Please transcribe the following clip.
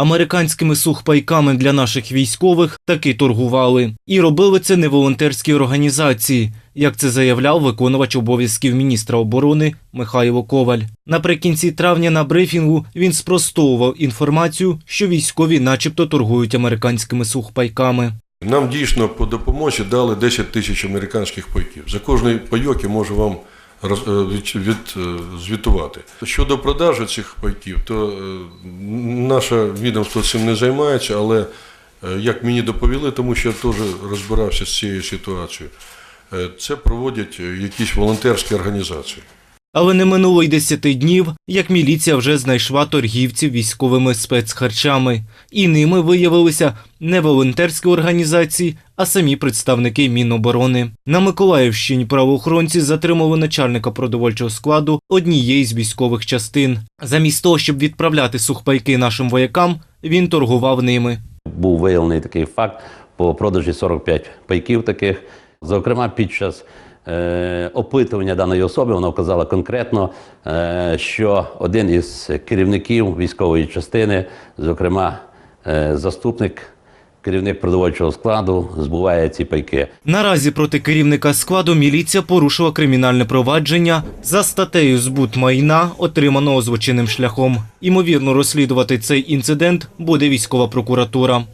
Американськими сухпайками для наших військових таки торгували. І робили це не волонтерські організації, як це заявляв виконувач обов'язків міністра оборони Михайло Коваль. Наприкінці травня на брифінгу він спростовував інформацію, що військові начебто торгують американськими сухпайками. Нам дійсно по допомозі дали 10 тисяч американських пайків. За кожний пайок я можу вам е, е, звітувати. Щодо продажу цих пайків, то е, наше відомство цим не займається, але як мені доповіли, тому що я теж розбирався з цією ситуацією, це проводять якісь волонтерські організації. Але не минуло й десяти днів, як міліція вже знайшла торгівців військовими спецхарчами. І ними виявилися не волонтерські організації, а самі представники Міноборони. На Миколаївщині правоохоронці затримали начальника продовольчого складу однієї з військових частин. Замість того, щоб відправляти сухпайки нашим воякам, він торгував ними. Був виявлений такий факт по продажі 45 пайків таких. Зокрема, під час опитування даної особи вона вказала конкретно, е, що один із керівників військової частини, зокрема е, заступник, керівник продовольчого складу, збуває ці пайки. Наразі проти керівника складу міліція порушила кримінальне провадження за статтею збут майна, отриманого злочинним шляхом. Імовірно, розслідувати цей інцидент буде військова прокуратура.